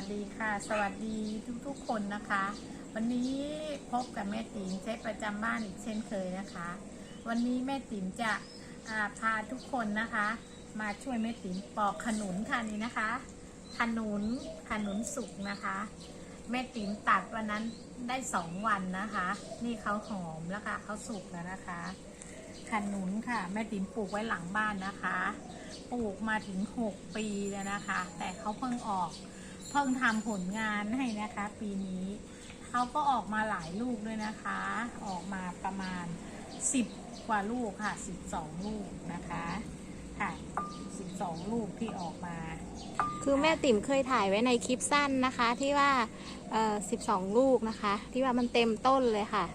วัสดีค่ะ สวัสดีทุกๆคนนะคะ วันนี้พบกับแม่ติ๋มเชฟประจำบ้านอีกเช่นเคยนะคะ วันนี้แม่ติ๋มจะาพาทุกคนนะคะ มาช่วยแม่ติ๋มปอกขนุนค่ะนี่นะคะขนุนขนุนสุกนะคะ แม่ติ๋มตัดวันนั้นได้สองวันนะคะ นี่เขาหอมแล้วค่ะเขาสุกแล้วนะคะขนุนค่ะ แม่ติ๋มปลูกไว้หลังบ้านนะคะ ปลูกมาถึง 6 ปีแล้วนะคะ แต่เขาเพิ่งออก เพิ่งทำผลงานให้นะคะ ปีนี้เขาก็ออกมาหลายลูกด้วยนะคะ ออกมาประมาณ 10 กว่าลูกค่ะ 12 ลูกนะคะค่ะ 12 ลูกที่ออกมา คือแม่ติ๋มเคยถ่ายไว้ในคลิปสั้นนะคะ ที่ว่าเอ่อ12 ลูกนะคะ ที่ว่ามันเต็มต้นเลยค่ะ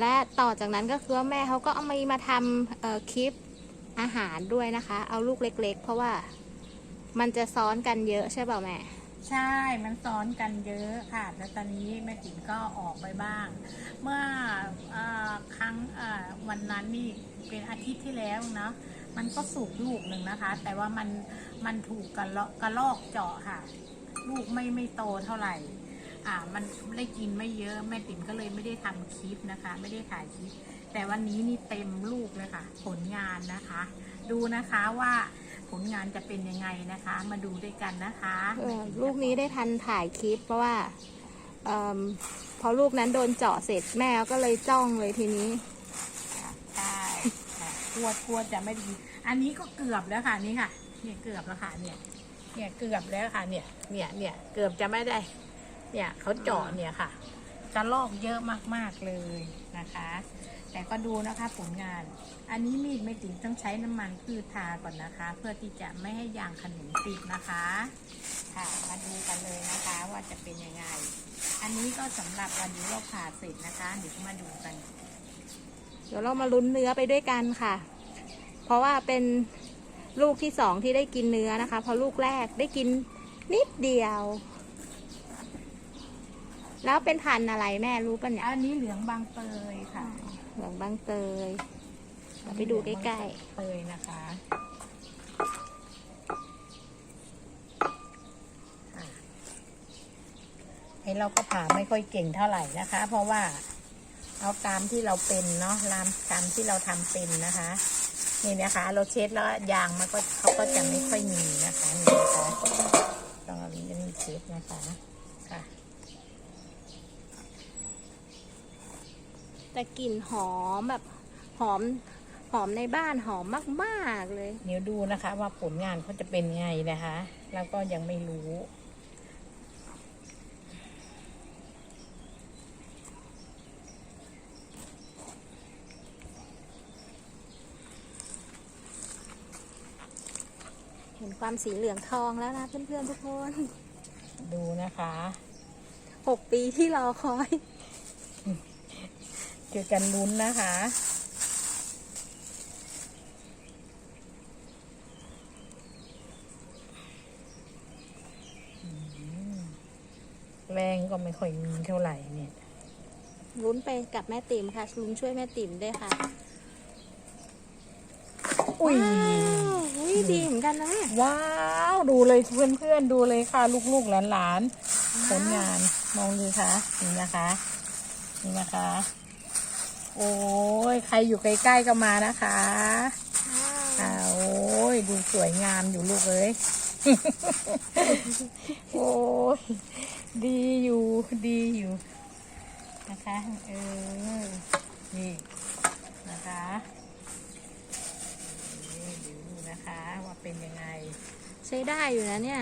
และต่อจากนั้นก็คือว่าแม่เขาก็เอามามาทำเอ่อคลิปอาหารด้วยนะคะ เอาลูกเล็ก ๆ เพราะว่ามันจะซ้อนกันเยอะใช่เปล่าแม่ ใช่ มันซ้อนกันเยอะค่ะ แล้วตอนนี้แม่ติ๋มก็ออกไปบ้าง เมื่ออครั้งวันนั้นนี่เป็นอาทิตย์ที่แล้วเนาะ มันก็สุกลูกหนึ่งนะคะ แต่ว่ามันมันถูกกระลอกกระลอกเจาะค่ะ ลูกไม่ไม่โตเท่าไหร่ อ่า มันได้กินไม่เยอะแม่ติ๋มก็เลยไม่ได้ทำคลิปนะคะ ไม่ได้ถ่ายคลิป แต่วันนี้นี่เต็มลูกเลยค่ะ ผลงานนะคะ ดูนะคะว่า ลงานจะเป็นยังไงนะคะ มาดูด้วยกันนะคะเออลูกนี้ได้ทันถ่ายคลิปเพราะว่าเอมพอลูกนั้นโดนเจาะเสร็จแม่ก็เลยจ้องเลยทีนี้ใช่ค่ะกลัวกลัวจะไม่ดีอันนี้ก็เกือบแล้วค่ะนี่ค่ะเนี่ยเกือบแล้วค่ะเนี่ยเนี่ยเกือบแล้วค่ะเนี่ยเนี่ยเนี่ยเกือบจะไม่ได้ เนี่ยเขาเจาะเนี่ยค่ะกระลอกเยอะมากๆเลยนะคะ แต่ก็ดูนะคะผลงาน อันนี้มีดไม่ติดต้องใช้น้ำมันพืชทาก่อนนะคะ เพื่อที่จะไม่ให้ยางขนมติดนะคะ ค่ะ มาดูกันเลยนะคะว่าจะเป็นยังไง อันนี้ก็สำหรับวันนี้เราผ่าเสร็จนะคะเดี๋ยวมาดูกัน เดี๋ยวเรามาลุ้นเนื้อไปด้วยกันค่ะ เพราะว่าเป็นลูกที่สองที่ได้กินเนื้อนะคะ เพราะลูกแรกได้กินนิดเดียว แล้วเป็นพันธุ์อะไรแม่รู้ปะเนี่ย อันนี้เหลืองบางเตยค่ะเหลืองบางเตยเราไปดูใกล้ๆเตยนะคะไอเราก็ผ่าไม่ค่อยเก่งเท่าไหร่นะคะ เพราะว่าเอาตามที่เราเป็นเนาะตามตามที่เราทำเป็นนะคะ นี่นะคะ เราเช็ดแล้วยางมันก็เขาก็จะไม่ค่อยมีนะคะนี่นะคะตองเอาลิ้นนี่เช็ดนะคะค่ะ แต่กลิ่นหอมแบบหอมหอมในบ้านหอมมากๆเลย เดี๋ยวดูนะคะ ว่าผลงานเขาจะเป็นไงนะคะ แล้วก็ยังไม่รู้ เห็นความสีเหลืองทองแล้วนะเพื่อนๆทุกคน ดูนะคะ หกปีที่รอคอย เจอกันลุ้นนะคะอืมแรงก็ไม่ค่อยมีเท่าไหร่เนี่ย ลุ้นไปกับแม่ติ๋มค่ะลุ้นช่วยแม่ติ๋มด้วยค่ะอุ้ยว้าวอุ้ยดีเหมือนกันนะแม่ว้าว ดูเลยเพื่อนเพื่อนๆดูเลยค่ะ ลูกๆหลานๆผลงานมองดูค่ะนี่นะคะ นี่นะคะ โอ้ยใครอยู่ใกล้ๆก็มานะคะอ่าโอ้ยดูสวยงามอยู่ลูกเอ้ยโอ้ยดีอยู่ดีอยู่ นะคะเออนี่นะคะเออดูนะคะว่าเป็นยังไง ใช้ได้อยู่นะเนี่ย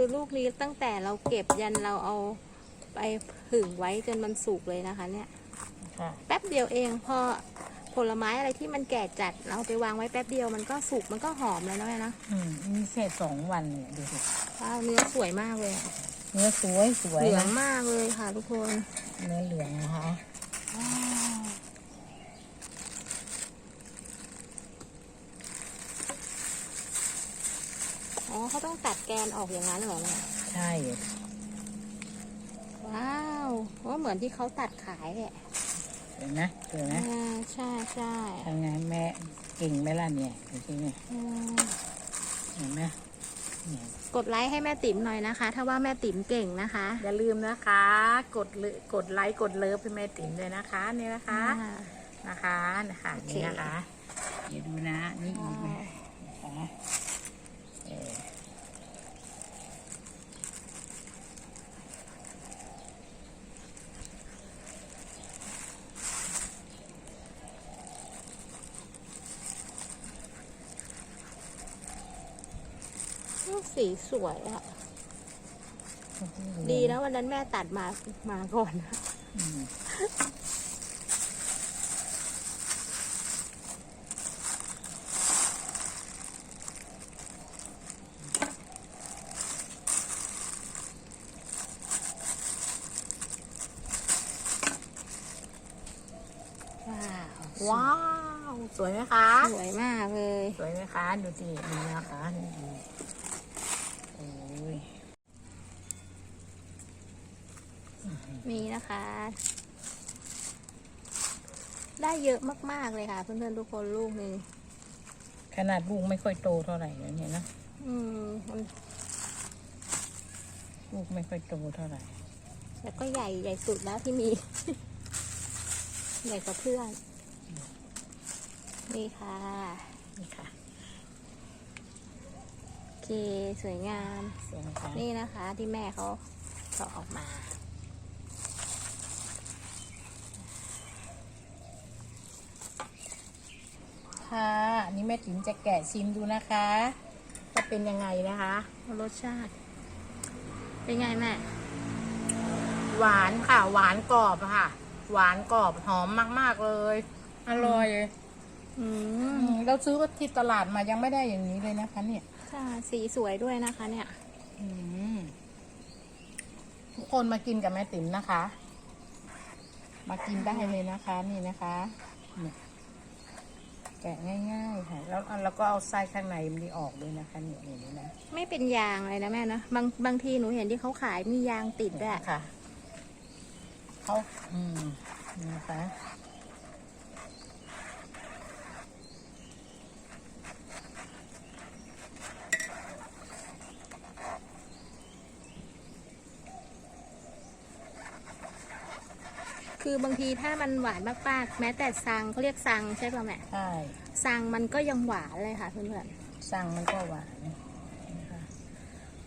คือลูกนี้ตั้งแต่เราเก็บยันเราเอาไปผึ่งไว้จนมันสุกเลยนะคะ เนี่ยค่ะแป๊บเดียวเองพอผลไม้อะไรที่มันแก่จัดเราเอาไปวางไว้แป๊บเดียวมันก็สุกมันก็หอมแล้วนะแม่นะอืมนี่แค่สองวันเนี่ยดูสิว้าวเนื้อสวยมากเลยอะเนื้อสวยสวยเหลืองนะมากเลยค่ะทุกคน เนื้อเหลืองนะคะ ว้าว เขาต้องตัดแกนออกอย่างนั้นเหรอแม่ใช่ ว้าวว่าเหมือนที่เขาตัดขายแหละเห็นไหมเห็นไหมอ่าใช่ใช่ทำไงแม่เก่งไหมล่ะเนี่ยดูสิเนี่ยอืมเห็นไหมเนี่ยกดไลค์ให้แม่ติ๋มหน่อยนะคะ ถ้าว่าแม่ติ๋มเก่งนะคะอย่าลืมนะคะ กดเลยกดไลค์กดเลิฟให้แม่ติ๋มเลยนะคะนี่นะคะ อ่า นะคะนะคะโอเค นี่นะคะ เดี๋ยวดูนะ นี่อีกนะนะคะเออ สีสวยอะดีนะวันนั้นแม่ตัดมามาก่อนอืมว้าว สวยไหมคะ สวยมากเลย สวยไหมคะ ดูสินี่นะคะนี่ดูโอ้ย นี่นะคะ ได้เยอะมาก ๆ เลยค่ะเพื่อนๆทุกคนลูกหนึ่งขนาดลูกไม่ค่อยโตเท่าไหร่นะเนี่ยนะอืมมันลูกไม่ค่อยโตเท่าไหร่แต่ก็ใหญ่ใหญ่สุดแล้วที่มี ใหญ่กว่าเพื่อน นี่ค่ะ นี่ค่ะโอเคสวยงามสวยไหมคะนี่นะคะที่แม่เขาต่อออกมา ค่ะอันนี้ แม่ติ๋มจะแกะชิมดูนะคะจะเป็นยังไงนะคะ รสชาติ เป็นไงแม่ หวานค่ะ หวานกรอบอะค่ะ หวานกรอบหอมมาก ๆเลย อร่อยอือืมมเราซื้อที่ตลาดมายังไม่ได้อย่างนี้เลยนะคะ เนี่ยค่ะสีสวยด้วยนะคะ เนี่ยอืมทุกคนมากินกับแม่ติ๋มนะคะ มากินได้เลยนะคะ นี่นะคะนี่ แกะง่ายๆค่ะแล้วแล้วก็เอาไส้ข้างในมันออกด้วยนะคะเนี่ยอย่างนี้นะไม่เป็นยางเลยนะแม่นะบางบางทีหนูเห็นที่เขาขายมียางติดด้วยค่ะเขาอืมนี่นะคะ คือบางทีถ้ามันหวานมากๆ แม้แต่ซังเขาเรียกซังใช่ป่ะแม่ใช่ซังมันก็ยังหวานเลยค่ะเพื่อนสั่งมันก็หวานนะคะ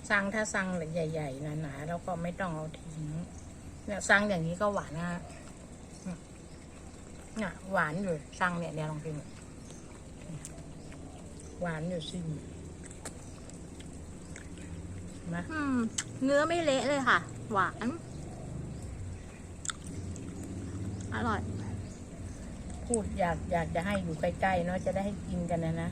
สั่งถ้าสั่งใหญ่ๆหนาๆแล้วก็ไม่ต้องเอาทิ้งเนี่ยสั่งอย่างนี้ก็หวานนะเนี่ยหวานอยู่สั่งเนี่ยเดี๋ยวลองกินหวานอยู่สินะๆอืมเนื้อไม่เละเลยค่ะ หวาน อ ร่อย พูดอยากอยากจะให้อยู่ใกล้ๆเนาะจะได้ให้กินกันนะนะ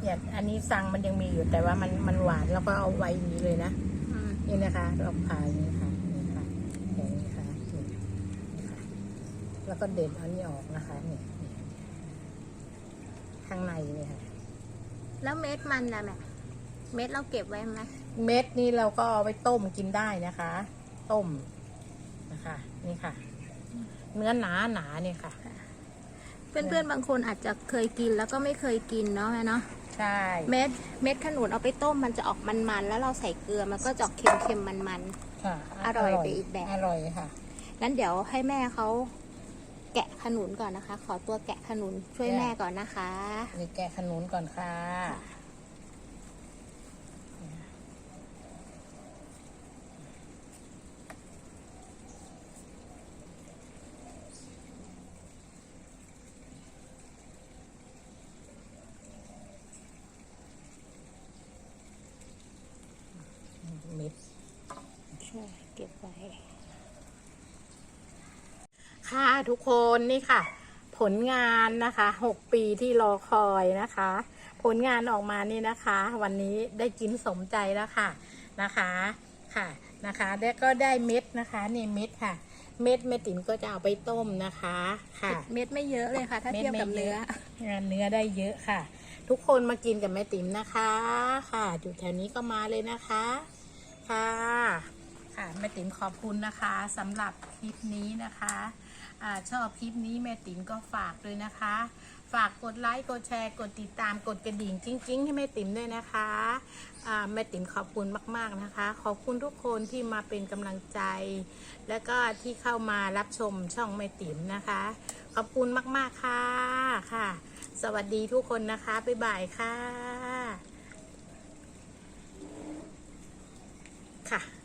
เนี่ยอันนี้สั่งมันยังมีอยู่แต่ว่ามันมันหวานแล้วก็เอาไว้อย่างนี้เลยนะอืมนี่นะคะเราผ่าอย่างนี้ค่ะนี่ค่ะอย่างนี้ค่ะนี่นี่ค่ะ แล้วก็เด็ดอันนี้ออกนะคะนี่นี่ข้างในนี่ค่ะ แล้วเม็ดมันนะแม่เม็ดเราเก็บไว้ไหมเม็ดนี่เราก็เอาไปต้มกินได้นะคะ ต้มนะคะ นี่ค่ะ เนื้อหนาหนาๆเนี่ยค่ะ เพื่อนๆบางคนอาจจะเคยกินแล้วก็ไม่เคยกินเนาะแม่เนาะใช่เม็ดเม็ดขนุนเอาไปต้มมันจะออกมันๆแล้วเราใส่เกลือมันก็จะออกเค็มๆมันค่ะอร่อยไปอีกแบบอร่อยค่ะๆงั้นเดี๋ยวให้แม่เขาแกะขนุนก่อนนะคะ ขอตัวแกะขนุนช่วยแม่ก่อนนะคะ นี่แกะขนุนก่อนค่ะ เม็ด ช่วยเก็บไว้ ค่ะ ทุกคนนี่ค่ะ ผลงานนะคะหกปีที่รอคอยนะคะ ผลงานออกมานี่นะคะ วันนี้ได้กินสมใจแล้วค่ะนะคะค่ะนะคะแล้วก็ได้เม็ดนะคะนี่เม็ดค่ะ เม็ดเม็ดติ๋มก็จะเอาไปต้มนะคะค่ะเม็ดไม่เยอะเลยค่ะ ถ้าเทียบกับเนื้องานเนื้อได้เยอะค่ะ ทุกคนมากินกับแม่ติ๋มนะคะ ค่ะอยู่แถวนี้ก็มาเลยนะคะ ค่ะ ค่ะแม่ติ๋มขอบคุณนะคะสำหรับคลิปนี้นะคะ อชอบคลิปนี้แม่ติ๋มก็ฝากด้วยนะคะ ฝากกดไลค์กดแชร์ กดติดตามกดกระดิ่งจริงๆให้แม่ติ๋มด้วยนะคะแม่ติ๋มขอบคุณมากๆนะคะ ขอบคุณทุกคนที่มาเป็นกำลังใจ และก็ที่เข้ามารับชมช่องแม่ติ๋มนะคะ ขอบคุณมากๆค่ะค่ะ สวัสดีทุกคนนะคะบ๊ายบายค่ะค่ะ